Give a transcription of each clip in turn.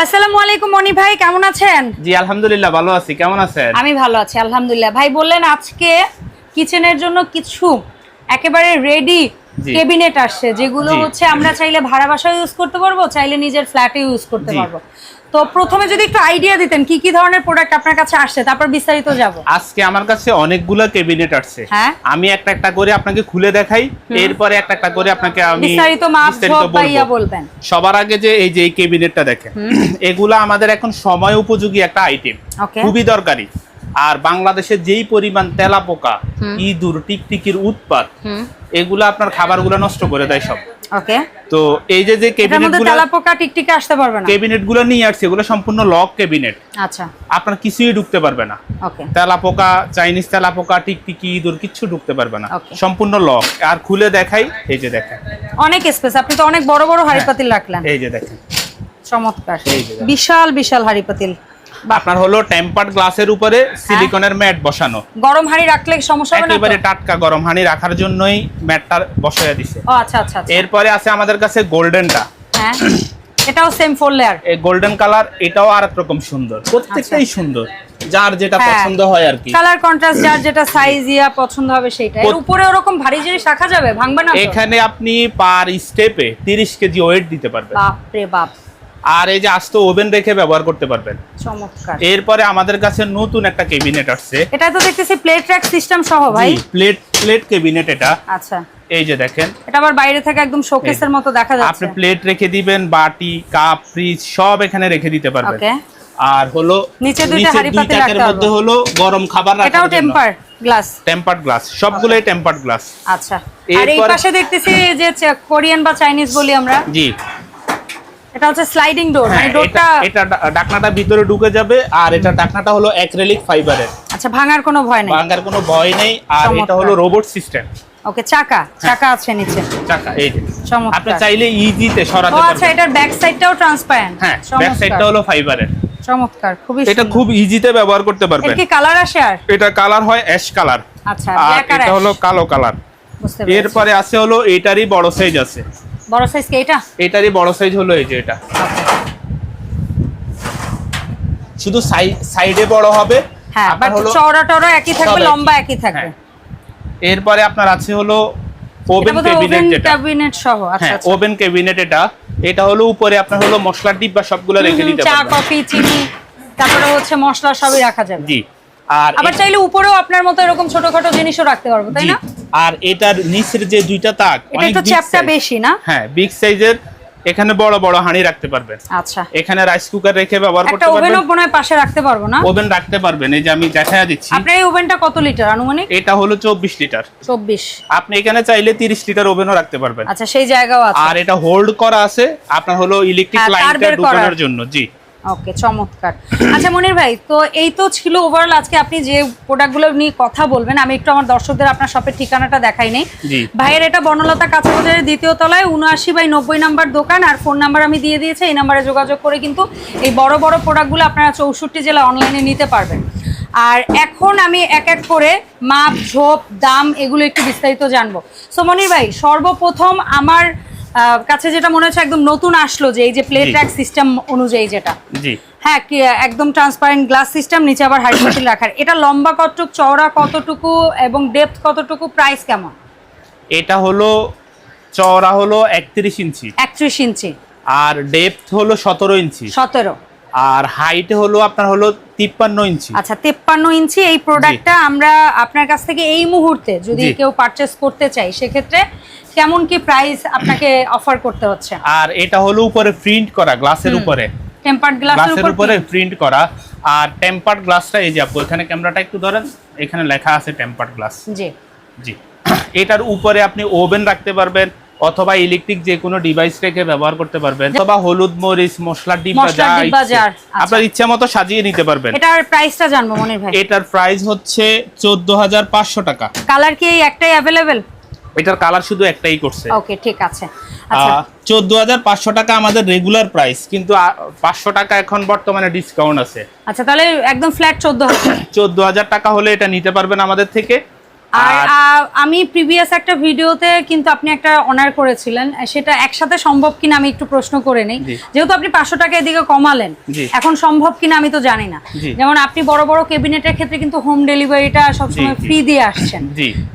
আসসালামু আলাইকুম মনি ভাই কেমন আছেন? জি আলহামদুলিল্লাহ ভালো আছি। কেমন আছেন? আমি ভালো আছি আলহামদুলিল্লাহ। ভাই বললেন আজকে কিচেনের জন্য কিছু একেবারে রেডি ক্যাবিনেট কেবিনেট আসছে যেগুলো হচ্ছে আমরা চাইলে ভাড়া বাসায় ইউজ করতে পারব চাইলে নিজের ফ্ল্যাটে ইউজ করতে পারব। তো প্রথমে যদি একটু আইডিয়া দিতেন কি কি ধরনের প্রোডাক্ট আপনার কাছে আসছে? তারপর বিস্তারিত যাব। আজকে আমার কাছে অনেকগুলো ক্যাবিনেট আসছে। হ্যাঁ। আমি একটা একটা করে আপনাকে খুলে দেখাই এরপরে একটা একটা করে আপনাকে আমি বিস্তারিত মাপ বলবেন। সবার আগে যে এই যে এই ক্যাবিনেটটা দেখেন এগুলা আমাদের এখন সময় উপযোগী একটা আইটেম খুবই দরকারি। আর বাংলাদেশে যেই পরিমাণ তেলাপোকা ইঁদুর টিকটিকির উৎপাত এগুলা আপনার খাবারগুলো নষ্ট করে দেয় সব। ওকে তো এই যে যে এটার ক্যাবিনেট মধ্যে গুলো তেলাপোকা টিকটিকে আসতে পারবে না? ক্যাবিনেটগুলো নিয়ে আসছে এগুলো সম্পূর্ণ লক ক্যাবিনেট আচ্ছা। আপনার কিছুই ঢুকতে পারবে না। ওকে তেলাপোকা চাইনিজ তেলাপোকা টিকটিকি ইঁদুর কিচ্ছু ঢুকতে পারবে না। সম্পূর্ণ লক আর খুলে দেখাই এই যে দেখেন। অনেক স্পেস আপনি তো অনেক বড় বড় হাড়ি পাতিল রাখলেন। এই যে দেখেন। চমৎকার। বিশাল বিশাল হাড়ি পাতিল আপনার হলো টেম্পার্ড গ্লাসের উপরে সিলিকনের ম্যাট বসানো। গরম হাড়ি রাখলে সমস্যা হবে না একেবারে টাটকা গরম হানি রাখার জন্যই ম্যাটটা বসাইয়া দিছে। ও আচ্ছা আচ্ছা আচ্ছা। এরপরে আছে আমাদের কাছে গোল্ডেনটা হ্যাঁ। এটাও সেম ফোর লেয়ার এই গোল্ডেন কালার এটাও আর এক রকম সুন্দর। প্রত্যেকটাই সুন্দর। যার যেটা হ্যাঁ। পছন্দ হয় আর কি। কালার কন্ট্রাস্ট যার যেটা সাইজ ইয়া পছন্দ হবে সেটা এর উপরে ওরকম ভারী জিনিস রাখা যাবে? ভাঙবে না এখানে আপনি পার স্টেপে তিরিশ কেজি ওয়েট দিতে পারবেন। বাপ রে বাপ। আর এই যে আস্ত ওভেন রেখে ব্যবহার করতে পারবেন। চমৎকার। এরপরে আমাদের কাছে নতুন একটা কেবিনেট আসছে। এটা তো দেখতেছি প্লেট ট্র্যাক সিস্টেম সহ ভাই। প্লেট প্লেট কেবিনেট এটা। আচ্ছা। এই যে দেখেন। এটা আবার বাইরে থেকে একদম শোকেসের মতো দেখা যাচ্ছে। আপনি প্লেট রেখে দিবেন বাটি কাপ ফ্রিজ সব এখানে রেখে দিতে পারবেন। ওকে আর হলো নিচে দুইটা হাঁড়ি পাতিল রাখতে মধ্যে। হলো গরম খাবার রাখার এটাও টেম্পার গ্লাস টেম্পার্ড গ্লাস সবগুলোই টেম্পার্ড গ্লাস আচ্ছা। আর এই পাশে দেখতেছি যে কোরিয়ান বা চাইনিজ বলি আমরা। জি। এটা হচ্ছে স্লাইডিং ডোর মানে হ্যাঁ, ডোরটা এটা ডাকনাটা ভিতরে ঢুকে যাবে আর এটা ডাকনাটা হলো অ্যাক্রিলিক ফাইবারের আচ্ছা ভাঙার কোনো ভয় নেই। ভাঙার কোনো ভয় নেই আর এটা। হলো রোবট সিস্টেম ওকে চাকা। চাকা আছে নিচে। চাকা এই যে। চমৎকার। আপনি চাইলে ইজিতে সরাতে আচ্ছা এটার ব্যাক সাইডটাও ট্রান্সপারেন্ট হ্যাঁ ব্যাক সাইডটা হলো ফাইবারের চমৎকার খুবই এটা খুব ইজিতে ব্যবহার করতে পারবেন। কি কালার আসে আর? এটা কালার হয় অ্যাশ কালার আচ্ছা আর এটা হলো কালো কালার এরপরে আছে হলো এটারই বড় সাইজ আছে। বড় সাইজ কি এটা? এটারই বড় সাইজ হলো এই যে এটা। শুধু সাইডে বড় হবে। হ্যাঁ বাট চওড়া টড়া একই থাকবে লম্বা একই থাকবে। হ্যাঁ। এরপরে আপনার আছে হলো ওভেন ক্যাবিনেট যেটা। ক্যাবিনেট সহ আচ্ছা আচ্ছা। ওভেন ক্যাবিনেট এটা। এটা হলো উপরে আপনার হলো মশলার ডিব্বা সবগুলো রেখে দিতে চা কফি চিনি তারপরে হচ্ছে মশলা সবই রাখা যাবে। জি আর আবার চাইলে উপরেও আপনার মতো এরকম ছোটখাটো জিনিসও রাখতে পারব তাই না? আর এটার নিচের যে দুইটা তাক অনেক চ্যাপটা বেশি না? হ্যাঁ বিগ সাইজের এখানে বড় বড় হাঁড়ি রাখতে পারবেন। আচ্ছা। এখানে রাইস কুকার রেখে ব্যবহার করতে ওভেনও পারবেন। মনে হয় পাশে রাখতে পারব না? ওভেন রাখতে পারবেন এই যে আমি দেখায়া দিচ্ছি। আপনার এই ওভেনটা কত লিটার আনুমানিক? এটা হলো চব্বিশ লিটার চব্বিশ। আপনি এখানে চাইলে তিরিশ লিটার ওভেনও রাখতে পারবেন। আচ্ছা সেই জায়গাও আছে। আর এটা হোল্ড করা আছে আপনার হলো ইলেকট্রিক লাইনটা করার। জন্য জি। ওকে চমৎকার। আচ্ছা মনির ভাই তো এই তো ছিল ওভারঅল আজকে আপনি যে প্রোডাক্টগুলো নিয়ে কথা বলবেন আমি একটু আমার দর্শকদের আপনার শপের ঠিকানাটা দেখাই নেই। ভাইয়ের এটা বনলতা কাঁচাবাজারের দ্বিতীয় তলায় উনআশি বাই নব্বই নাম্বার দোকান আর ফোন নাম্বার আমি দিয়ে দিয়েছি এই নাম্বারে যোগাযোগ করে কিন্তু এই বড় বড় প্রোডাক্টগুলো আপনারা চৌষট্টি জেলা অনলাইনে নিতে পারবেন। আর এখন আমি এক এক করে মাপ ঝোপ দাম এগুলো একটু বিস্তারিত জানব। সো মনির ভাই সর্বপ্রথম আমার কাছে যেটা মনে হচ্ছে একদম নতুন আসলো যে এই যে প্লেট র্যাক ট্র্যাক সিস্টেম অনুযায়ী যেটা। জি। হ্যাঁ একদম ট্রান্সপারেন্ট গ্লাস সিস্টেম নিচে আবার হাইট পাতিল রাখার। এটা লম্বা কতটুক চওড়া কতটুকু এবং ডেপথ কতটুকু প্রাইস কেমন? এটা হলো চওড়া হলো একত্রিশ ইঞ্চি। একত্রিশ ইঞ্চি। আর ডেপথ হলো সতেরো ইঞ্চি। সতেরো। আর হাইট হলো আপনার হলো তিপ্পান্ন ইঞ্চি আচ্ছা তেপ্পান্ন ইঞ্চি এই প্রোডাক্টটা আমরা আপনার কাছ থেকে এই মুহূর্তে যদি কেউ পারচেস করতে চাই সেক্ষেত্রে কেমন কি প্রাইস আপনাকে অফার করতে হচ্ছে? আর এটা হলো উপরে প্রিন্ট করা গ্লাসের উপরে। টেম্পার্ড গ্লাসের গ্লাসের উপর উপরে প্রিন্ট করা। আর টেম্পার্ড গ্লাসটা এই যে আপু এখানে ক্যামেরাটা একটু ধরেন এখানে লেখা আছে টেম্পার্ড গ্লাস জি। জি। এটার উপরে আপনি ওভেন রাখতে পারবেন অথবা ইলেকট্রিক যে কোনো ডিভাইস রেখে ব্যবহার করতে পারবেন অথবা হলুদ মরিচ মশলা ডিব্বা যা। আচ্ছা। আপনার ইচ্ছা মতো সাজিয়ে নিতে পারবেন। এটার প্রাইসটা জানব মনির ভাই। এটার প্রাইস হচ্ছে চোদ্দ হাজার পাঁচশো টাকা। কালার কি এই একটাই অ্যাভেলেবেল এটার কালার শুধু একটাই করছে। ওকে ঠিক আছে। আচ্ছা। চোদ্দ হাজার পাঁচশো টাকা আমাদের রেগুলার প্রাইস কিন্তু পাঁচশো টাকা এখন বর্তমানে ডিসকাউন্ট আছে। আচ্ছা তাহলে একদম ফ্ল্যাট চোদ্দ হাজার। চোদ্দ হাজার টাকা হলে এটা নিতে পারবেন আমাদের থেকে। আর আমি প্রিভিয়াস একটা ভিডিওতে কিন্তু আপনি একটা অনার করেছিলেন। সেটা একসাথে সম্ভব কিনা আমি একটু প্রশ্ন করে নেই। যেহেতু আপনি পাঁচশো টাকা এদিকে কমালেন এখন সম্ভব কিনা আমি তো জানি না। যেমন আপনি বড় বড় কেবিনেটের ক্ষেত্রে কিন্তু হোম ডেলিভারিটা সবসময়। ফ্রি দিয়ে আসছেন।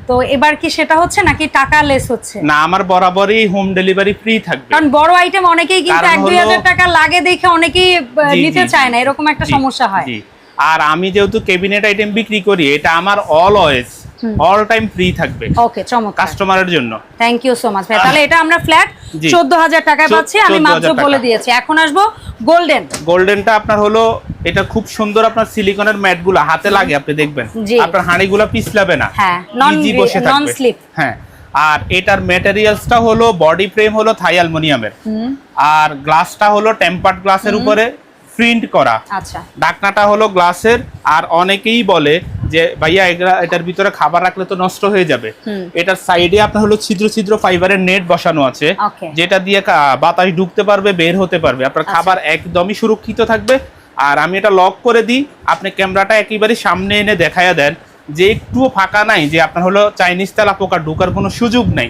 তো এবার কি সেটা হচ্ছে নাকি টাকা লেস হচ্ছে? না আমার বরাবরই হোম ডেলিভারি ফ্রি থাকবে। কারণ বড় আইটেম অনেকেই কিন্তু এক দুই হাজার টাকা লাগে দেখে অনেকেই নিতে চায় না এরকম একটা সমস্যা হয়। আর আমি যেহেতু ক্যাবিনেট আইটেম বিক্রি করি এটা আমার অলওয়েজ অল টাইম ফ্রি থাকবে। ওকে চমৎকার। কাস্টমারের জন্য। থ্যাংক ইউ সো মাচ ভাই তাহলে এটা আমরা ফ্ল্যাট জি। চোদ্দ হাজার টাকায় পাচ্ছি আমি মাত্র বলে দিয়েছি। এখন আসব গোল্ডেন গোল্ডেনটা আপনার হলো এটা খুব সুন্দর আপনার সিলিকনের ম্যাটগুলো হাতে লাগে আপনি দেখবেন। আপনার হাঁড়িগুলো পিছলাবে না। হ্যাঁ, বসে থাকবে। non-slip। হ্যাঁ। আর এটার ম্যাটেরিয়ালসটা হলো বডি ফ্রেম হলো থাই অ্যালুমিনিয়ামের। আর গ্লাসটা হলো টেম্পার্ড গ্লাসের উপরে। প্রিন্ট করা। আচ্ছা। ঢাকনাটা হলো গ্লাসের আর অনেকেই বলে যে ভাইয়া এটার ভিতরে খাবার রাখলে তো নষ্ট হয়ে যাবে। এটার সাইডে আপনার হলো ছিদ্র ছিদ্র ফাইবারের নেট বসানো আছে। যেটা দিয়ে বাতাস ঢুকতে পারবে বের হতে পারবে। আপনার আচ্ছা। খাবার একদমই সুরক্ষিত থাকবে। আর আমি এটা লক করে দিই। আপনি ক্যামেরাটা একেবারে সামনে এনে দেখায়া দেন। যে একটুও ফাঁকা নাই যে আপনার হলো চাইনিজ তেলা পোকা ঢোকার কোনো সুযোগ নাই।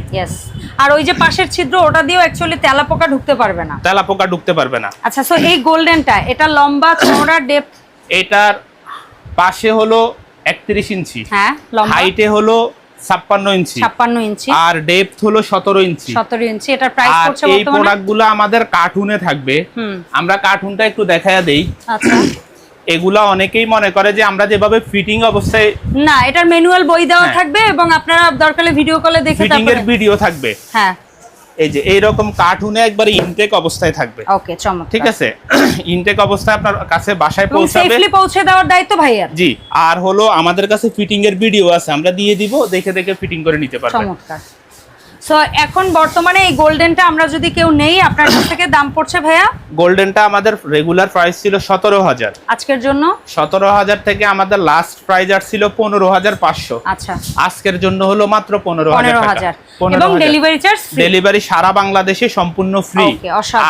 আর ওই যে পাশের ছিদ্র ওটা দিয়েও অ্যাকচুয়ালি তেলা পোকা ঢুকতে পারবে না। তেলাপোকা ঢুকতে পারবে না। আচ্ছা সো এই গোল্ডেনটা এটা লম্বা চওড়া ডেপথ এটার পাশে হলো একত্রিশ ইঞ্চি। হ্যাঁ লম্বা? হাইটে হলো ছাপ্পান্ন ইঞ্চি। ছাপ্পান্ন ইঞ্চি। আর ডেপথ হলো সতেরো ইঞ্চি। সতেরো ইঞ্চি এটার প্রাইস পড়ছে এই বর্তমানে? প্রোডাক্টগুলো আমাদের কার্টুনে থাকবে। হুম। আমরা কার্টুনটা একটু দেখায়া দেই। আচ্ছা। এগুলা অনেকেই মনে করে যে আমরা যেভাবে ফিটিং অবস্থায় না এটার ম্যানুয়াল বই দেওয়া হ্যাঁ। থাকবে এবং আপনারা দরকারে ভিডিও কলে দেখে ফিটিং এর ভিডিও থাকবে। হ্যাঁ। এই যে এইরকম কার্টুনে একবার ইনটেক অবস্থায় থাকবে। ওকে চমৎকার। ঠিক আছে? ইনটেক অবস্থায় আপনার কাছে বাসায় পৌঁছাবে। সেফলি পৌঁছে দেওয়ার দায়িত্ব ভাইয়ার। জি আর হলো আমাদের কাছে ফিটিং এর ভিডিও আছে আমরা দিয়ে দিব দেখে দেখে ফিটিং করে নিতে পারবেন চমৎকার। সো এখন বর্তমানে এই গোল্ডেনটা আমরা যদি কেউ নেই আপনার কাছ থেকে দাম পড়ছে ভাইয়া? গোল্ডেনটা আমাদের রেগুলার প্রাইস ছিল সতেরো হাজার। আজকের জন্য? সতেরো হাজার থেকে আমাদের লাস্ট প্রাইস আসছিল পনেরো হাজার পাঁচশো। আচ্ছা। আজকের জন্য হলো মাত্র পনেরো হাজার এবং ডেলিভারি চার্জ ডেলিভারি সারা বাংলাদেশে সম্পূর্ণ ফ্রি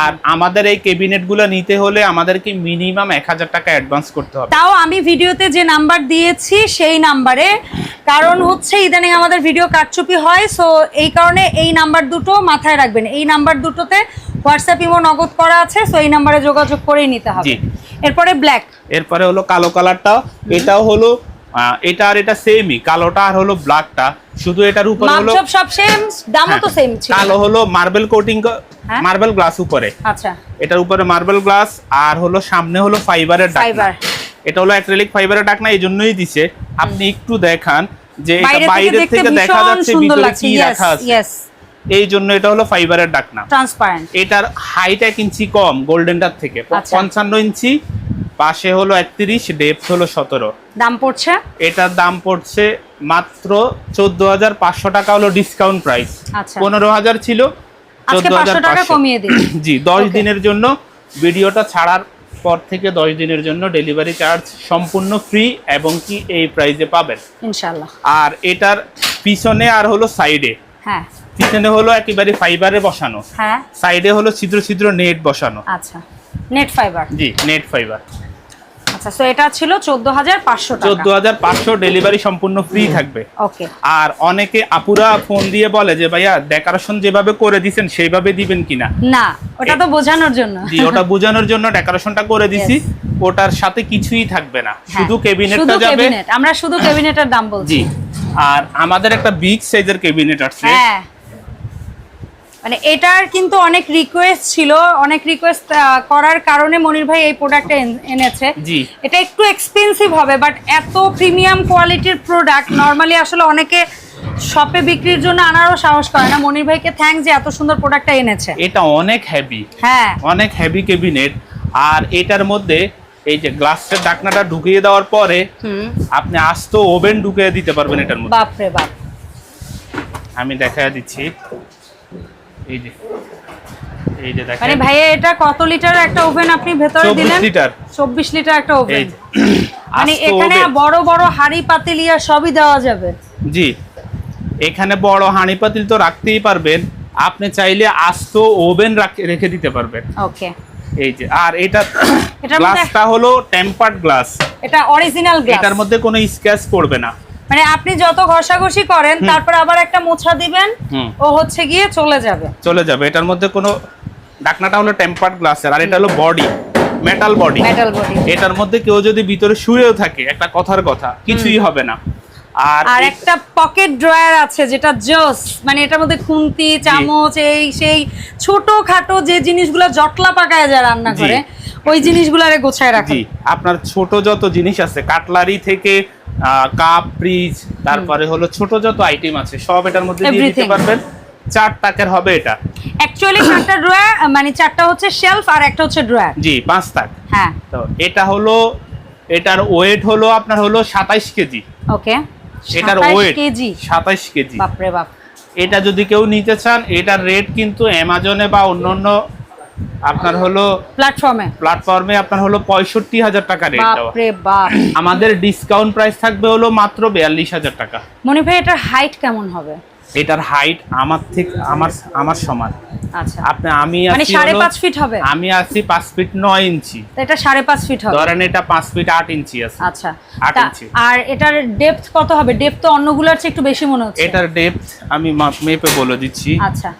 আর আমাদের এই কেবিনেটগুলো নিতে হলে আমাদেরকে মিনিমাম এক হাজার টাকা অ্যাডভান্স করতে হবে। তাও আমি ভিডিওতে যে নাম্বার দিয়েছি সেই নাম্বারে কারণ হচ্ছে ইদানিং আমাদের ভিডিও কারচুপি হয় সো এই কারণে এই নাম্বার দুটো মাথায় রাখবেন। এই নাম্বার দুটোতে হোয়াটসঅ্যাপ ইমো নগদ করা আছে সো এই নাম্বারে যোগাযোগ করেই নিতে হবে। এরপরে ব্ল্যাক এরপরে হলো কালো কালারটাও এটাও হলো এটা আর এটা সেমই কালোটা আর হলো ব্ল্যাকটা শুধু এটার উপরে হলো মাপজব সব সেম দামও তো হ্যাঁ, সেম ছিল। কালো হলো মার্বেল কোটিং হ্যাঁ? মার্বেল গ্লাস উপরে। আচ্ছা। এটার উপরে মার্বেল গ্লাস আর হলো সামনে হলো ফাইবারের ডাকনা। ফাইবার এটা হলো অ্যাক্রিলিক ফাইবারের ডাকনা এই জন্যই দিছে। আপনি একটু দেখান যে বাইরে থেকে দেখা যাচ্ছে ভিতরে কি রাখা আছে? এই জন্য এটা হলো ফাইবারের ডাকনা। ট্রান্সপারেন্ট এটার হাইট এক ইঞ্চি কম গোল্ডেনটার থেকে। আচ্ছা। পঞ্চান্ন ইঞ্চি পাশে হলো একত্রিশ ডেপথ হলো সতেরো। দাম পড়ছে? এটার দাম পড়ছে মাত্র চোদ্দ হাজার পাঁচশো টাকা হলো ডিসকাউন্ট প্রাইস আচ্ছা। পনেরো হাজার ছিল চোদ্দ হাজার জি দশ দিনের জন্য ভিডিওটা ছাড়ার পর থেকে দশ দিনের জন্য ডেলিভারি চার্জ সম্পূর্ণ ফ্রি এবং কি এই প্রাইজে পাবেন। ইনশাল্লাহ আর এটার পিছনে আর হলো সাইডে হ্যাঁ। পিছনে হলো একেবারে ফাইবারে বসানো। হ্যাঁ। সাইডে হলো ছিদ্র ছিদ্র নেট বসানো। আচ্ছা। নেট ফাইবার জি নেট ফাইবার আচ্ছা সো এটা ছিল চোদ্দ হাজার পাঁচশো চোদ্দ টাকা হাজার পাঁচশো ডেলিভারি সম্পূর্ণ ফ্রি থাকবে। ওকে আর অনেকে আপুরা ফোন দিয়ে বলে যে ভাইয়া ডেকোরেশন যেভাবে করে দিছেন সেইভাবে দিবেন কিনা? না ওটা তো বোঝানোর জন্য। জি ওটা বোঝানোর জন্য ডেকোরেশনটা করে দিছি। ওটার সাথে কিছুই থাকবে না। হ্যাঁ, শুধু কেবিনেটটা যাবে। ক্যাবিনেট আমরা শুধু ক্যাবিনেটের দাম বলছি। জি আর আমাদের একটা বিগ সাইজের কেবিনেট আছে। হ্যাঁ। মানে এটার কিন্তু অনেক রিকোয়েস্ট ছিল অনেক রিকোয়েস্ট করার কারণে মনির ভাই এই প্রোডাক্টটা এনেছে। জি। এটা একটু এক্সপেন্সিভ হবে বাট এত প্রিমিয়াম কোয়ালিটির প্রোডাক্ট নর্মালি আসলে অনেকে শপে বিক্রির জন্য আনারও সাহস করে না। মনির ভাইকে থ্যাঙ্ক যে এত সুন্দর প্রোডাক্টটা এনেছে। এটা অনেক হেভি হ্যাঁ। অনেক হেভি কেবিনেট আর এটার মধ্যে এই যে গ্লাসের ঢাকনাটা ঢুকিয়ে দেওয়ার পরে আপনি আস্ত ওভেন ঢুকিয়ে দিতে পারবেন এটার মধ্যে। বাপ রে বাপ। আমি দেখা দিচ্ছি। এই যে এই যে মানে দেখেন ভাইয়া এটা কত লিটার একটা ওভেন আপনি ভেতরে দিলেন? লিটার। চব্বিশ লিটার একটা ওভেন। মানে এখানে বড় বড় হাড়ি পাতিলিয়া সবই দেওয়া যাবে। জি। এখানে বড় হাঁড়ি পাতিল তো রাখতেই পারবেন। আপনি চাইলে আস্ত ওভেন রেখে দিতে পারবেন। ওকে। এই যে আর এটা গ্লাসটা হলো টেম্পার্ড গ্লাস এটা অরিজিনাল গ্লাস এটার মধ্যে কোনো স্ক্র্যাচ পড়বে না। মানে আপনি যত ঘষাঘষি করেন তারপর আবার একটা মোছা দিবেন ও হচ্ছে গিয়ে চলে যাবে। চলে যাবে। এটার মধ্যে কোনো ঢাকনাটা হলো টেম্পার্ড গ্লাসের আর এটা হলো body metal body metal body এটার মধ্যে কেউ যদি ভিতরে শুয়েও থাকে একটা কথার কথা কিছুই হবে না। আর আর একটা পকেট ড্রয়ার আছে যেটা জোস মানে এটার মধ্যে খুন্তি চামচ এই সেই ছোট খাটো যে জিনিসগুলো জটলা পাকায় যায় রান্না। করে ওই জিনিসগুলো আরে গোছায় রাখি আপনার ছোট যত জিনিস আছে কাটলারি থেকে কাপ ফ্রিজ তারপরে হলো ছোট যত আইটেম আছে সব এটার মধ্যে দিয়ে দিতে পারবেন। চার টাকার হবে এটা। অ্যাকচুয়ালি চারটা ড্রয়ার মানে চারটা হচ্ছে শেলফ আর একটা হচ্ছে ড্রয়ার জি পাঁচ টাক হ্যাঁ। তো এটা হলো এটার ওয়েট হলো আপনার হলো সাতাইশ কেজি। ওকে এটার 27 ওয়েট কেজি। সাতাইশ কেজি। বাপরে বাপ। এটা যদি কেউ নিতে চান এটার রেট কিন্তু অ্যামাজনে বা অন্যান্য আপনার হলো প্ল্যাটফর্মে প্ল্যাটফর্মে আপনার হলো পঁয়ষট্টি হাজার টাকা রেট আমাদের ডিসকাউন্ট প্রাইস থাকবে হলো মাত্র বিয়াল্লিশ হাজার টাকা। মনে ভাই এটার হাইট কেমন হবে? এটার হাইট আমার থেকে আমার আমার সমান। আচ্ছা। আপনি আমি মানে ফিট হবে? আমি আছি ফিট নয় ইঞ্চি। এটা সাড়ে পাঁচ ফিট হবে। ধরেন এটা ফিট আট ইঞ্চি আছে। আচ্ছা। ইঞ্চি। আর এটার ডেপথ কত হবে? ডেপথ তো অন্যগুলোর চেয়ে একটু বেশি মনে হচ্ছে। এটার ডেপথ আমি মাপ- মেপে বলে দিচ্ছি। আচ্ছা।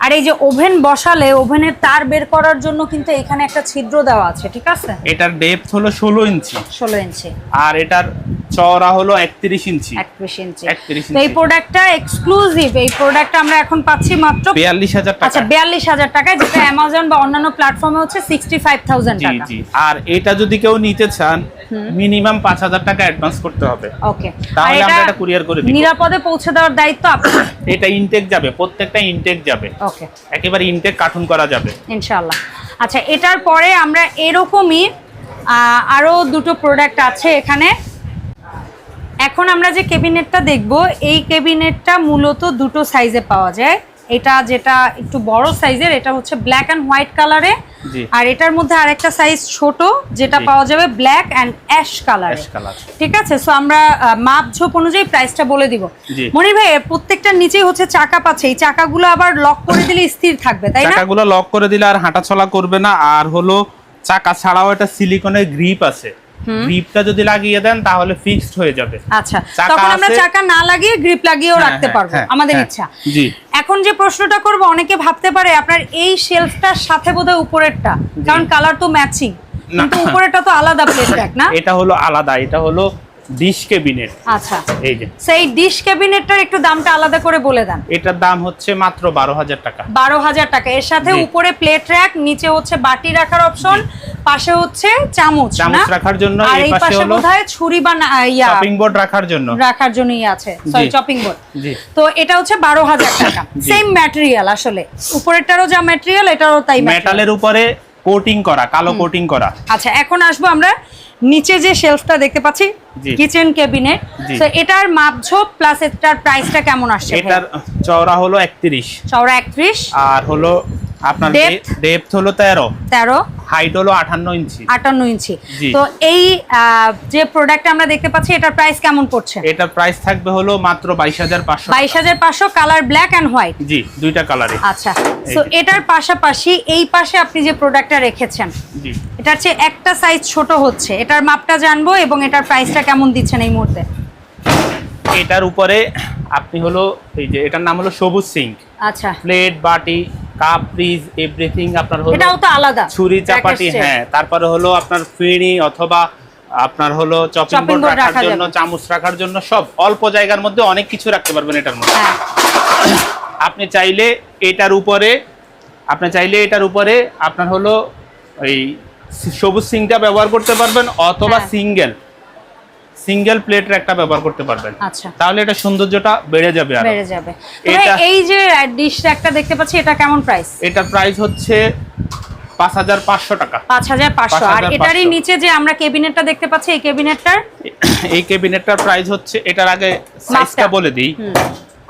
আর এই যে ওভেন বসালে ওভেনের তার বের করার জন্য কিন্তু এখানে একটা ছিদ্র দেওয়া আছে ঠিক আছে? এটার ডেপথ হলো ষোলো ইঞ্চি। ষোলো ইঞ্চি। আর এটার চওড়া হলো একত্রিশ ইঞ্চি। একত্রিশ ইঞ্চি। তো এই প্রোডাক্টটা এক্সক্লুসিভ এই প্রোডাক্টটা আমরা এখন পাচ্ছি মাত্র বিয়াল্লিশ হাজার আচ্ছা টাকা বিয়াল্লিশ হাজার টাকায় যেটা অ্যামাজন বা অন্যান্য প্ল্যাটফর্মে হচ্ছে সিক্সটি ফাইভ থাউজেন্ড জি জি। আর এটা যদি কেউ নিতে চান মিনিমাম পাঁচ হাজার টাকা অ্যাডভান্স করতে হবে। ওকে। তাহলে আমরা এটা courier করে দিব। নিরাপদে পৌঁছে দেওয়ার দায়িত্ব আপনার। এটা ইনটেক যাবে প্রত্যেকটা ইনটেক যাবে। ওকে। একেবারে ইনটেক কার্টুন করা যাবে। ইনশাল্লাহ আচ্ছা এটার পরে আমরা এরকমই আরও দুটো প্রোডাক্ট আছে এখানে। এখন আমরা যে কেবিনেটটা দেখব এই কেবিনেটটা মূলত দুটো সাইজে পাওয়া যায়। এটা যেটা একটু বড় সাইজের এটা হচ্ছে ব্ল্যাক অ্যান্ড হোয়াইট কালারে। আর এটার মধ্যে আরেকটা সাইজ ছোট যেটা পাওয়া যাবে ব্ল্যাক অ্যান্ড অ্যাশ কালার ঠিক আছে? সো আমরা মাপ ঝোপ অনুযায়ী প্রাইসটা বলে দিব। মনির ভাই প্রত্যেকটার নিচেই হচ্ছে চাকা পাচ্ছে। এই চাকাগুলো আবার লক করে দিলে স্থির থাকবে তাই না? চাকাগুলো লক করে দিলে আর হাঁটাচলা করবে না। আর হলো চাকা ছাড়াও এটা সিলিকনের গ্রিপ আছে। গ্রিপটা যদি লাগিয়ে দেন তাহলে ফিক্সড হয়ে যাবে। আচ্ছা তখন আমরা চাকা না লাগিয়ে গ্রিপ লাগিয়েও হ্যাঁ, রাখতে হ্যাঁ, পারব হ্যাঁ, আমাদের ইচ্ছা। জি। এখন যে প্রশ্নটা করব অনেকে ভাবতে পারে আপনার এই শেলফটার সাথে বোধহয় উপরেরটা কারণ কালার তো ম্যাচিং কিন্তু উপরেরটা তো আলাদা প্লেট দেখ না? এটা হলো আলাদা এটা হলো ডিশ কেবিনেট আচ্ছা। এই যে। সেই ডিশ ক্যাবিনেটটার একটু দামটা আলাদা করে বলে দেন। এটার দাম হচ্ছে মাত্র বারো হাজার টাকা। বারো হাজার টাকা। এর সাথে উপরে প্লেট র্যাক নিচে হচ্ছে বাটি রাখার অপশন পাশে হচ্ছে চামচ চামচ রাখার জন্য আর এই পাশে বোধহয় ছুরি বা ইয়া শপিং বোর্ড রাখার জন্য। রাখার জন্যই আছে। সরি। চপিং বোর্ড জি। তো এটা হচ্ছে বারো হাজার টাকা। সেম ম্যাটেরিয়াল আসলে। উপরেরটারও যা ম্যাটেরিয়াল এটারও তাই মেটালের উপরে কোটিং করা কালো কোটিং করা। আচ্ছা এখন আসব আমরা নিচে যে শেলফটা দেখতে পাচ্ছি কিচেন ক্যাবিনেট তো এটার মাপঝোপ প্লাস এটার প্রাইসটা কেমন আসছে? এটার চওড়া হলো একত্রিশ। চওড়া একত্রিশ। আর হলো আপনার? ডেপথ হলো তেরো। তেরো। হাইট হলো আটান্ন ইঞ্চি। আটান্ন ইঞ্চি। তো এই যে প্রোডাক্ট আমরা দেখতে পাচ্ছি এটার প্রাইস কেমন পড়ছে? এটার প্রাইস থাকবে হলো মাত্র বাইশ হাজার পাঁচশো বাইশ হাজার পাঁচশো কালার ব্ল্যাক অ্যান্ড হোয়াইট জি দুইটা কালারে আচ্ছা। তো এটার পাশাপাশি এই পাশে আপনি যে প্রোডাক্টটা রেখেছেন জি। এটার চেয়ে একটা সাইজ ছোট হচ্ছে। এটার মাপটা জানব এবং এটার প্রাইসটা কেমন দিচ্ছেন এই মুহূর্তে? এটার উপরে আপনি হলো এই যে এটার নাম হলো সবুজ সিঙ্ক। আচ্ছা। প্লেট বাটি কাপ ফ্রিজ এভরিথিং আপনার হলো এটাও তো আলাদা। ছুরি চাপাটি হ্যাঁ তারপরে হলো আপনার ফিনি অথবা আপনার হলো চপিং বোর্ড রাখার জন্য চামচ রাখার জন্য সব অল্প জায়গার মধ্যে অনেক কিছু রাখতে পারবেন এটার মধ্যে। হ্যাঁ। আপনি চাইলে এটার উপরে আপনি চাইলে এটার উপরে আপনার হলো এই সবুজ সিংটা ব্যবহার করতে পারবেন অথবা হ্যাঁ। সিঙ্গেল। সিঙ্গেল প্লেটের একটা ব্যবহার করতে পারবেন। আচ্ছা। তাহলে এটা সৌন্দর্যটা বেড়ে যাবে আর। বেড়ে যাবে। এটা- এই যে ডিশ একটা দেখতে পাচ্ছি এটা কেমন প্রাইস এটার প্রাইস হচ্ছে পাঁচ হাজার পাঁচশো টাকা। পাঁচ হাজার পাঁচশো। আর এটারই নিচে যে আমরা কেবিনেটটা দেখতে পাচ্ছি এই কেবিনেটটার এই ক্যাবিনেটটার প্রাইস হচ্ছে এটার আগে সাইজটা বলে দিই।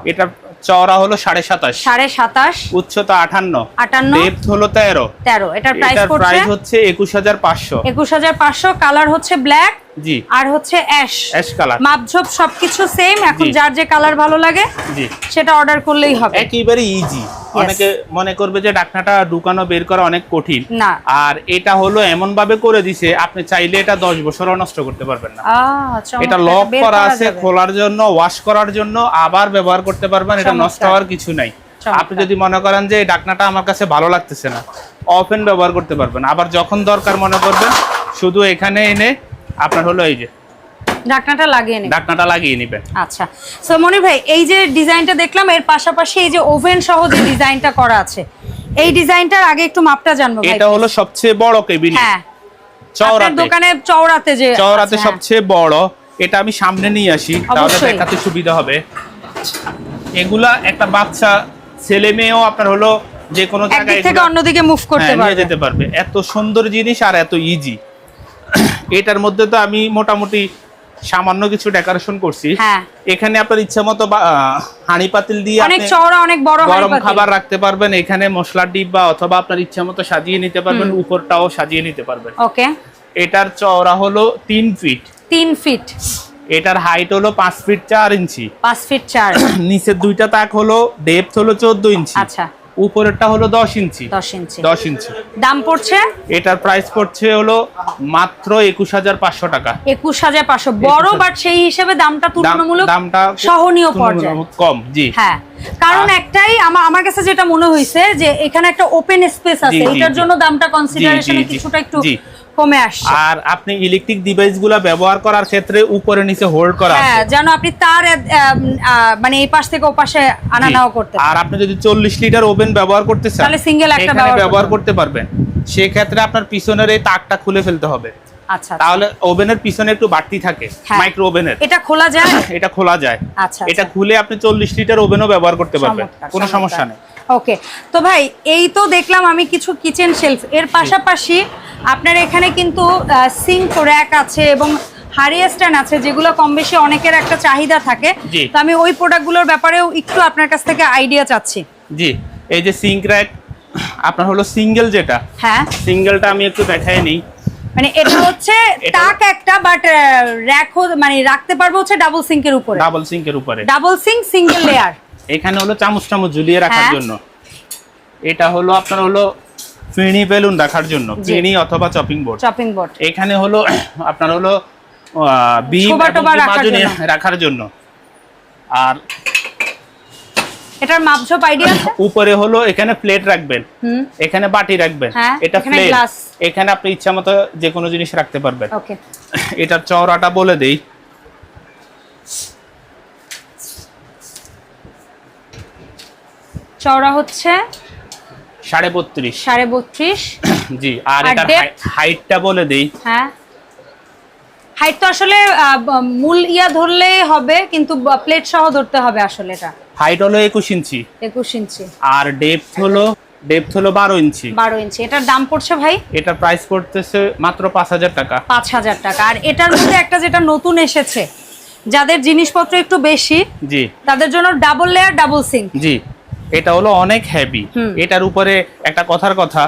এটা চওড়া হলো সাড়ে সাতাশ। সাড়ে সাতাশ। উচ্চতা আটান্ন। ডেপথ হলো তেরো। তেরো। এটার প্রাইস হচ্ছে একুশ হাজার পাঁচশো। একুশ হাজার পাঁচশো। কালার হচ্ছে ব্ল্যাক জি। আর হচ্ছে অ্যাশ। Ash colour. মাপঝোপ সবকিছু সেম এখন যার যে কালার ভালো লাগে জি। সেটা অর্ডার করলেই হবে। একেবারে ইজি অনেকে মনে করবে যে ডাকনাটা ঢুকানো বের করা অনেক কঠিন। না। আর এটা হলো এমন ভাবে করে দিছে আপনি চাইলে এটা দশ বছরও নষ্ট করতে পারবেন না। এটা লক করা আছে খোলার জন্য ওয়াশ করার জন্য আবার ব্যবহার করতে পারবেন এটা নষ্ট হওয়ার কিছু নাই। আপনি যদি মনে করেন যে এই ডাকনাটা আমার কাছে ভালো লাগতেছে না অফেন ব্যবহার করতে পারবেন। আবার যখন দরকার মনে করবেন শুধু এখানে এনে আপনার হলো এই যে ঢাকনাটা লাগিয়ে নেবেন ডাকনাটা লাগিয়ে নেবেন। আচ্ছা। সো মনির ভাই এই যে ডিজাইনটা দেখলাম এর পাশাপাশি এই যে ওভেন সহ যে ডিজাইনটা করা আছে এই ডিজাইনটার আগে একটু মাপটা জানব ভাই এটা হলো সবচেয়ে বড় কেবিন হ্যাঁ। চওড়াতে। দোকানে চওড়াতে যে চওড়াতে হ্যাঁ। সবচেয়ে বড়। এটা আমি সামনে নিয়ে আসি তাহলে। দেখাতে সুবিধা হবে। এগুলা একটা বাচ্চা ছেলে মেয়েও আপনার হলো যে কোনো জায়গায় থেকে অন্যদিকে মুভ করতে হ্যাঁ, পারবে। যেতে পারবে। এত সুন্দর জিনিস আর এত ইজি এটার মধ্যে তো আমি মোটামুটি সামান্য কিছু ডেকোরেশন করছি। হ্যাঁ। এখানে আপনার ইচ্ছা মতো হাঁড়ি পাতিল দিয়ে অনেক চওড়া অনেক বড় গরম খাবার রাখতে পারবেন এখানে মশলার ডিব্বা অথবা আপনার ইচ্ছা মতো সাজিয়ে নিতে পারবেন উপরটাও সাজিয়ে নিতে পারবেন। ওকে। এটার চওড়া হলো তিন ফিট তিন ফিট এটার হাইট হলো পাঁচ ফিট চার ইঞ্চি। পাঁচ ফিট চার। নিচের দুইটা তাক হলো ডেপথ হলো চোদ্দ ইঞ্চি। আচ্ছা। উপরেরটা হলো দশ ইঞ্চি। দশ ইঞ্চি। দশ ইঞ্চি। দাম পড়ছে? এটার প্রাইস পড়ছে হলো মাত্র একুশ হাজার পাঁচশো টাকা। একুশ হাজার পাঁচশো। বড় হাজার। বাট সেই হিসেবে দামটা তুলনামূলক দামটা সহনীয় পর্যায়ে। কম জি। হ্যাঁ। কারণ একটাই আমার আমার কাছে যেটা মনে হইছে যে এখানে একটা ওপেন স্পেস আছে। এটার জন্য দামটা কনসিডারেশনে কিছুটা একটু। কমে আসছে। আর আপনি ইলেকট্রিক ডিভাইসগুলা ব্যবহার করার ক্ষেত্রে উপরে নিচে হোল্ড করা হ্যাঁ যেন আপনি তার মানে এই পাশ থেকে ও পাশে আনা করতে আর আপনি যদি চল্লিশ লিটার ওভেন ব্যবহার করতে চান তাহলে single একটা ব্যবহার ব্যবহার করতে পারবেন। সেক্ষেত্রে আপনার পিছনের এই তাকটা খুলে ফেলতে হবে। আচ্ছা আচ্ছা। তাহলে ওভেনের পিছনে একটু বাড়তি থাকে হ্যাঁ। মাইক্রো ওভেনের এটা খোলা যায়? এটা খোলা যায়। আচ্ছা এটা আচ্ছা। খুলে আপনি চল্লিশ লিটার ওভেনও ব্যবহার করতে পারবেন। কোনো সমস্যা নেই। ওকে তো ভাই এই তো দেখলাম আমি কিছু কিচেন শেলফ এর পাশাপাশি আপনার এখানে কিন্তু সিঙ্ক র্যাক আছে এবং আছে যেগুলো কম বেশি অনেকের একটা চাহিদা থাকে। তো আমি ওই প্রোডাক্টগুলোর ব্যাপারেও একটু আপনার কাছ থেকে আইডিয়া চাচ্ছি। জি। এই যে সিঙ্ক র্যাক আপনার হলো সিঙ্গেল যেটা। হ্যাঁ। সিঙ্গেলটা আমি একটু দেখাই নিই। মানে এটা হচ্ছে টাক একটা বাট র্যাক মানে রাখতে পারব হচ্ছে ডাবল সিঙ্কের উপরে। ডাবল সিঙ্কের উপরে। ডাবল সিঙ্ক সিঙ্গেল লেয়ার এখানে হলো চামচ চামচ ঝুলিয়ে রাখার হ্যাঁ। জন্য। এটা হলো আপনার হলো ফিনি বেলুন রাখার জন্য। ফিনি অথবা চপিং বোর্ড। Chopping board. এখানে হলো আপনার হলো বিম রাখার জন্য। আর এটার মাপঝোপ আইডিয়া আছে? উপরে হলো এখানে প্লেট রাখবেন। এখানে বাটি রাখবেন। হ্যাঁ, এটা প্লেট। এখানে আপনি ইচ্ছা মতো যে কোনো জিনিস রাখতে পারবেন। ওকে। এটার চওড়াটা বলে দেই। চওড়া হচ্ছে? সাড়ে বত্রিশ। সাড়ে বত্রিশ। জি আর এটার হাইটটা বলে দেই। হ্যাঁ। হাইট তো আসলে মূল ইয়া ধরলেই হবে কিন্তু প্লেট সহ ধরতে হবে আসলে এটা। হাইট হলো একুশ ইঞ্চি। একুশ ইঞ্চি। আর ডেপথ হলো ডেপথ হলো বারো ইঞ্চি। বারো ইঞ্চি। এটার দাম পড়ছে ভাই? এটার প্রাইস পড়তেছে মাত্র পাঁচ হাজার টাকা। পাঁচ হাজার টাকা। আর এটার মধ্যে একটা যেটা নতুন এসেছে যাদের জিনিসপত্র একটু বেশি জি। তাদের জন্য ডাবল লেয়ার ডাবল সিঙ্ক জি। এটা হলো অনেক হেভি এটার উপরে একটা কথার কথা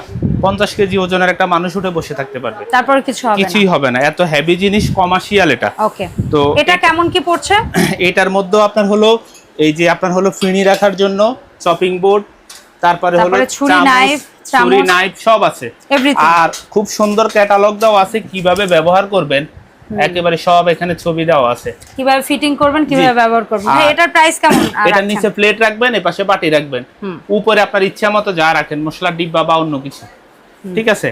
পঞ্চাশ কেজি ওজনের একটা মানুষ উঠে বসে থাকতে পারবে। তারপরে কিছু কিছুই হবে না। এত হেভি জিনিস কমার্শিয়াল এটা। ওকে তো এটা কেমন কি পড়ছে? এটার মধ্যে আপনার হলো এই যে আপনার হলো ফিনি রাখার জন্য চপিং বোর্ড তারপরে হলো ছুরি, চামচ, knife, ছুরি নাইফ সব আছে. আর খুব সুন্দর ক্যাটালগ দাও আছে কীভাবে ব্যবহার করবেন। একেবারে সব এখানে ছবি দেওয়া আছে। কীভাবে ফিটিং করবেন কীভাবে ব্যবহার করবেন? ভাই আর এটার প্রাইস কেমন? এটা নিচে প্লেট রাখবেন এপাশে বাটি রাখবেন। উপরে আপনার ইচ্ছা মতো যা রাখেন মশলার ডিব্বা বা অন্য কিছু। ঠিক আছে?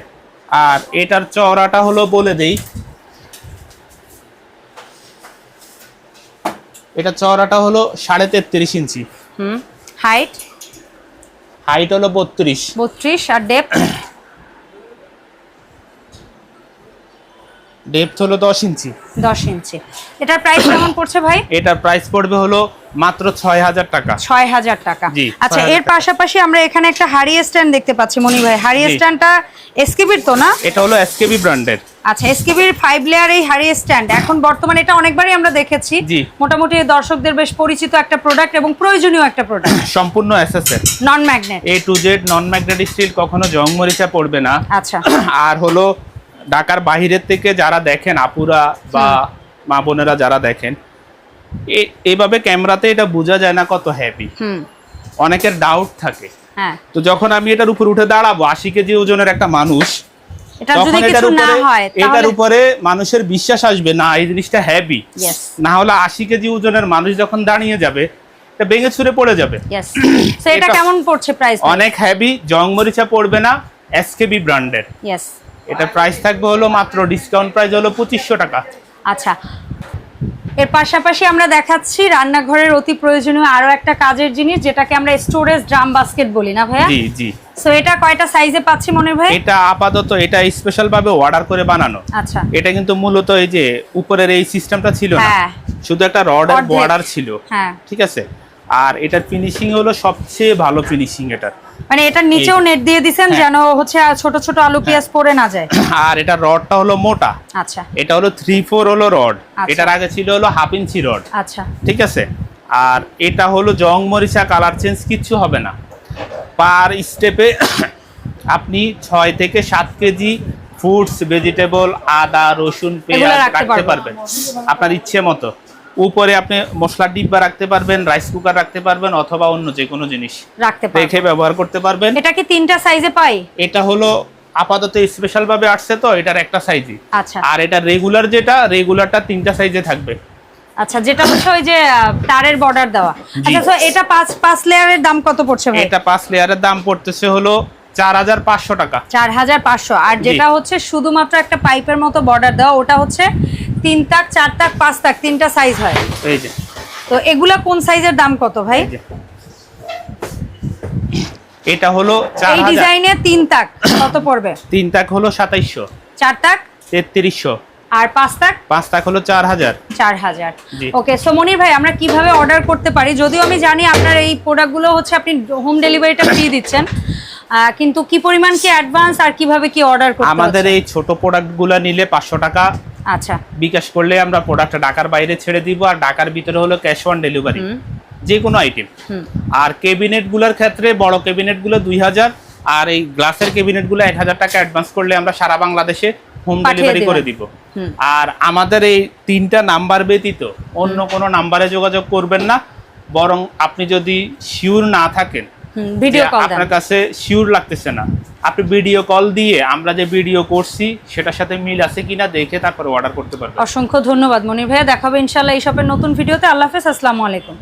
আর এটার চওড়াটা হলো বলে দেই। এটা চওড়াটা হলো সাড়ে তেত্রিশ ইঞ্চি। হুম। হাইট হাইট হলো বত্রিশ। বত্রিশ আর ডেপথ ডেপথ হলো দশ ইঞ্চি। দশ ইঞ্চি। এটার প্রাইস কেমন পড়ছে ভাই? এটার প্রাইস পড়বে হলো মাত্র ছয় হাজার টাকা। ছয় হাজার টাকা। জি, আচ্ছা এর পাশাপাশি আমরা এখানে একটা হারিয়ে স্ট্যান্ড দেখতে পাচ্ছি মনি ভাই। হারিয়ে জি। স্ট্যান্ডটা এসকেবির তো না? এটা হলো এসকেবি ব্র্যান্ডের আচ্ছা এসকেবির ফাইভ লেয়ার এই হারিয়ে স্ট্যান্ড এখন বর্তমানে এটা অনেকবারই আমরা দেখেছি। মোটামুটি দর্শকদের বেশ পরিচিত একটা প্রোডাক্ট এবং প্রয়োজনীয় একটা প্রোডাক্ট সম্পূর্ণ এসএসএর non magnet A to Z non magnetic steel কখনো জং মরিচা পড়বে না। আচ্ছা। আর হলো ঢাকার বাহিরের থেকে যারা দেখেন আপুরা বা মা বোনেরা যারা দেখেন এ- এভাবে ক্যামেরাতে এটা বোঝা যায় না কত হ্যাপি অনেকের ডাউট থাকে। হ্যাঁ। তো যখন আমি এটার উপর উঠে দাঁড়াবো আশি কেজি ওজনের একটা মানুষ তখন এটার উপরে এটার উপরে মানুষের বিশ্বাস আসবে না এই জিনিসটা Yes. না হলে আশি কেজি ওজনের মানুষ যখন দাঁড়িয়ে যাবে এটা ভেঙে ছুড়ে পড়ে যাবে। এটা এটা- কেমন পড়ছে প্রাইস অনেক হ্যাভি জং মরিচা পড়বে না এসকেবি ব্র্যান্ডের এটার প্রাইস থাকবে হলো মাত্র ডিসকাউন্ট প্রাইস হলো পঁচিশশো টাকা। আচ্ছা। এর পাশাপাশি আমরা দেখাচ্ছি রান্নাঘরের অতি প্রয়োজনীয় আরও একটা কাজের জিনিস যেটাকে আমরা স্টোরেজ ড্রাম বাস্কেট বলি না ভাইয়া? জি জি। সো এটা কয়টা সাইজে পাচ্ছি মনে ভাই? এটা আপাতত এটা স্পেশাল ভাবে অর্ডার করে বানানো। আচ্ছা। এটা কিন্তু মূলত এই যে উপরের এই সিস্টেমটা ছিল না। হ্যাঁ। শুধু একটা রড অর্ধেক। বর্ডার ছিল। হ্যাঁ। ঠিক আছে? আর এটার ফিনিশিং হলো সবচেয়ে ভালো ফিনিশিং এটার। মানে এটার নিচেও নেট দিয়ে দিছেন হ্যাঁ। যেন হচ্ছে ছোট ছোট আলু পেঁয়াজ পড়ে না যায়। আর এটা রডটা হলো মোটা। আচ্ছা। এটা হলো থ্রি ফোর হলো রড আচ্ছা। এটার আগে ছিল হলো হাফ ইঞ্চি রড আচ্ছা। ঠিক আছে? আর এটা হলো জং মরিচা কালার চেঞ্জ কিচ্ছু হবে না। পার স্টেপে আপনি ছয় থেকে সাত কেজি ফুডস ভেজিটেবল আদা রসুন পেঁয়াজ রাখতে। পারবেন। আপনার ইচ্ছে মতো। উপরে আপনি মশলার ডিব্বা রাখতে পারবেন রাইস কুকার রাখতে পারবেন অথবা অন্য যে কোনো জিনিস রাখতে পারবেন। রেখে ব্যবহার করতে পারবেন। এটা কি তিনটা সাইজে পাই? এটা হলো আপাতত স্পেশাল ভাবে আসছে তো এটার একটা সাইজই আচ্ছা। আর এটা রেগুলার যেটা রেগুলারটা তিনটা সাইজে থাকবে। আচ্ছা যেটা হচ্ছে ওই যে তারের বর্ডার দেওয়া। আচ্ছা তো এটা পাঁচ পাঁচ লেয়ারের দাম কত পড়ছে ভাই? এটা পাঁচ লেয়ারের দাম পড়তেছে হলো চার হাজার পাঁচশো টাকা। চার হাজার পাঁচশো। আর যেটা হচ্ছে শুধুমাত্র একটা পাইপের মতো বর্ডার দেওয়া ওটা হচ্ছে তিন তাক চার তাক পাঁচ তাক তিনটা সাইজ হয়। এই যে। তো এগুলা কোন সাইজের দাম কত ভাই? এটা হলো এই হাজার। ডিজাইনের তিন তাক কত পড়বে? তিন তাক হলো সাতাইশশো। চার তাক? তেত্রিশশো। আর পাঁচ তাক? পাঁচ তাক হলো চার হাজার। চার হাজার। জি। ওকে সো মনির ভাই আমরা কীভাবে অর্ডার করতে পারি? যদিও আমি জানি আপনার এই প্রোডাক্টগুলো হচ্ছে আপনি হোম ডেলিভারিটা ফ্রি দিচ্ছেন। কিন্তু কি পরিমাণ কি অ্যাডভান্স আর কীভাবে কি অর্ডার করতে আমাদের এই ছোট প্রোডাক্টগুলো নিলে পাঁচশো টাকা। আচ্ছা। বিকাশ করলে আমরা প্রোডাক্টটা ঢাকার বাইরে ছেড়ে দিব আর ঢাকার ভিতরে হলো ক্যাশ অন ডেলিভারি। যে কোনো আইটেম আর ক্যাবিনেটগুলোর ক্ষেত্রে বড় ক্যাবিনেটগুলো দুই হাজার আর এই গ্লাসের ক্যাবিনেটগুলো এক হাজার টাকা অ্যাডভান্স করলে আমরা সারা বাংলাদেশে হোম ডেলিভারি করে দিব। আর আমাদের এই তিনটা নাম্বার ব্যতীত অন্য কোনো নাম্বারে যোগাযোগ করবেন না। বরং আপনি যদি শিওর না থাকেন ভিডিও কল আপনার কাছে শিওর লাগতেছে না। আপনি ভিডিও কল দিয়ে আমরা যে ভিডিও করছি সেটার সাথে মিল আছে কিনা দেখে তারপরে অর্ডার করতে পারবেন। অসংখ্য ধন্যবাদ। মনির ভাইয়া দেখাবে ইনশাল্লাহ এই সবের নতুন ভিডিওতে আল্লাহ হাফেজ আসসালামু আলাইকুম।